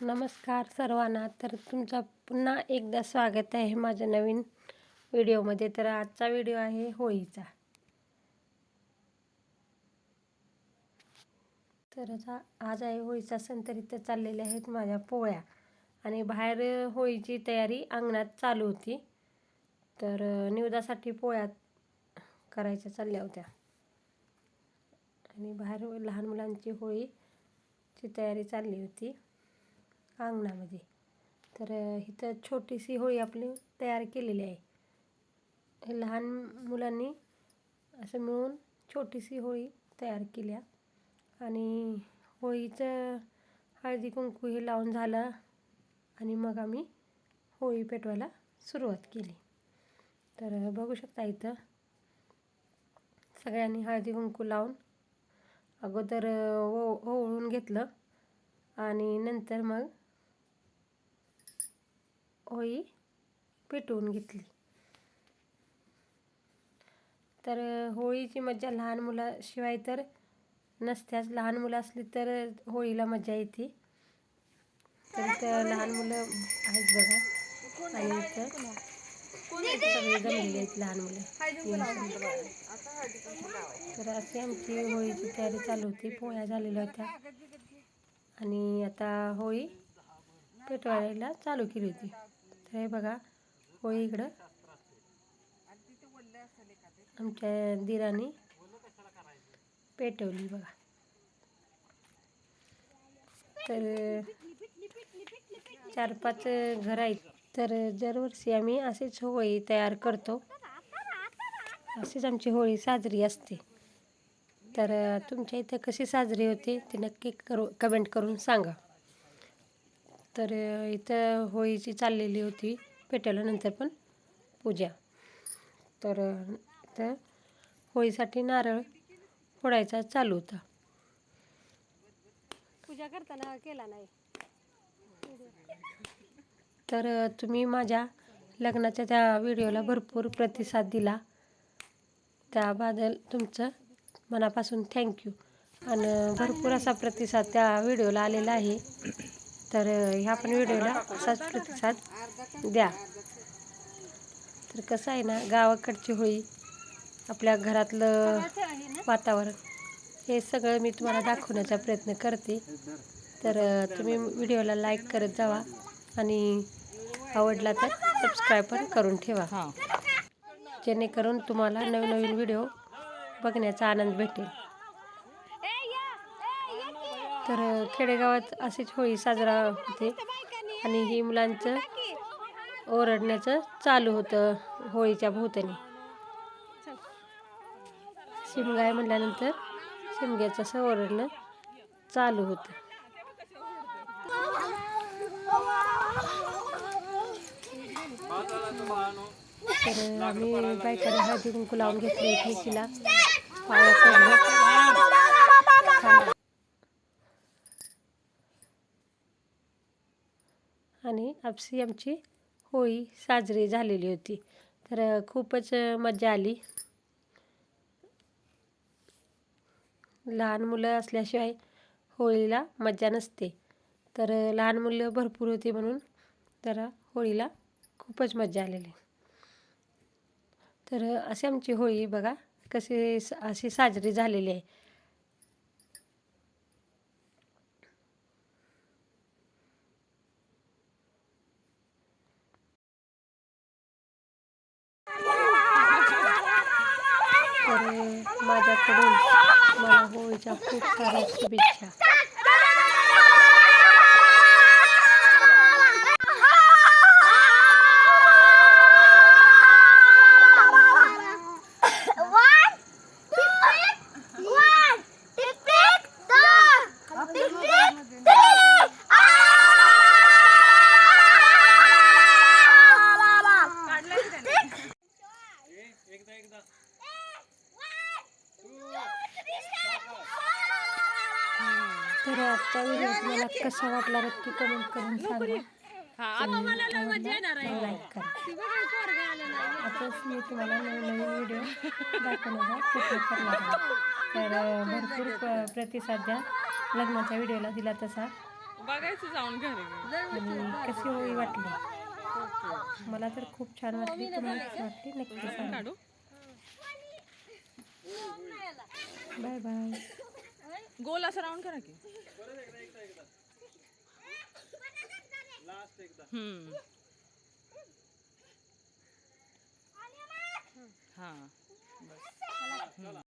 नमस्कार सर्वांना. तर तुमचं पुन्हा एकदा स्वागत आहे माझ्या नवीन व्हिडिओमध्ये. तर आजचा व्हिडिओ आहे होळीचा. तर आज आहे होळीचा सण तर इथं चाललेले आहेत माझ्या पोळ्या. आणि बाहेर होळीची तयारी अंगणात चालू होती. तर निवदासाठी पोळ्या करायच्या चालल्या होत्या. आणि बाहेर लहान मुलांची होळीची तयारी चालली होती. अंगणामध्ये. तर इथं छोटीशी होळी आपली तयार केलेली आहे. हे लहान मुलांनी असं मिळून छोटीशी होळी तयार केल्या. आणि होळीचं हळदी कुंकू हे लावून झालं आणि मग आम्ही होळी पेटवायला सुरुवात केली. तर बघू शकता इथं सगळ्यांनी हळदी कुंकू लावून अगोदर ओ ओवळून घेतलं. आणि नंतर मग होळी पेटवून घेतली. तर होळीची मज्जा लहान मुलाशिवाय तर नसत्याच. लहान मुलं असली तर होळीला मजा येते. तर लहान मुलं आहेत बघा. आणि तर सगळे जमलेले आहेत लहान मुलं. तर अशी आमची होळीची तयारी चालू होती. पोळ्या झालेल्या होत्या. आणि आता होळी पेटवायला चालू केली होती. तर हे बघा होळी इकडं. आमच्या दिराने पेटवली बघा. तर चार पाच घर आहेत. तर दरवर्षी आम्ही अशीच होळी तयार करतो. अशीच आमची होळी साजरी असते. तर तुमच्या इथं कशी साजरी होते ते नक्की करू कमेंट करून सांगा. तर इथं होळीची चाललेली होती. पेटवल्यानंतर पण पूजा. तर इथं होळीसाठी नारळ फोडायचा चालू होता. पूजा करताना केला नाही. तर तुम्ही माझ्या लग्नाच्या त्या व्हिडिओला भरपूर प्रतिसाद दिला. त्याबद्दल तुमचं मनापासून थँक्यू आणि भरपूर असा प्रतिसाद त्या व्हिडिओला आलेला आहे. तर ह्या पण व्हिडिओला असाच प्रतिसाद द्या. तर कसं आहे ना गावाकडची होळी आपल्या घरातलं वातावरण हे सगळं मी तुम्हाला दाखवण्याचा प्रयत्न करते. तर तुम्ही व्हिडिओला लाईक करत जावा आणि आवडला तर सबस्क्राईब पण करून ठेवा. जेणेकरून तुम्हाला नवीन नवीन व्हिडिओ बघण्याचा आनंद भेटेल. तर खेडेगावात अशीच होळी साजरा होते आणि ही मुलांचं ओरडण्याचं चालू होतं होळीच्या भोवतणी शिमगाय म्हटल्यानंतर शिमग्याचं असं ओरडणं चालू होतं. तर आम्ही बायकाने हळदी कुंकू लावून घेतली एकमेकीला पाया पडलं छान. आणि आपसी आमची होळी साजरी झालेली होती. तर खूपच मजा आली. लहान मुलं असल्याशिवाय होळीला मजा नसते. तर लहान मुलं भरपूर होती म्हणून तर होळीला खूपच मजा आलेली. तर अशी आमची होळी बघा कशी अशी साजरी झालेली आहे. माझ्याकडून मला होळीच्या खूप साऱ्या शुभेच्छा. तर आजचा व्हिडिओ तुम्हाला कसा वाटला नक्की कमेंट करून सांगा. लाईक करा. असंच मी तुम्हाला नवीन नवीन व्हिडिओ दाखवण्याचा प्रयत्न करणार आहे तर भरपूर प्रतिसाद द्या. लग्नाच्या व्हिडिओला दिला तसा. बघायचं जाऊन घरी. कशी होळी वाटली? मला तर खूप छान वाटली. तुम्हाला कशी वाटली? नक्की सांगा. बाय बाय गोल असं राऊंड करा की. हम्म. हा. बस.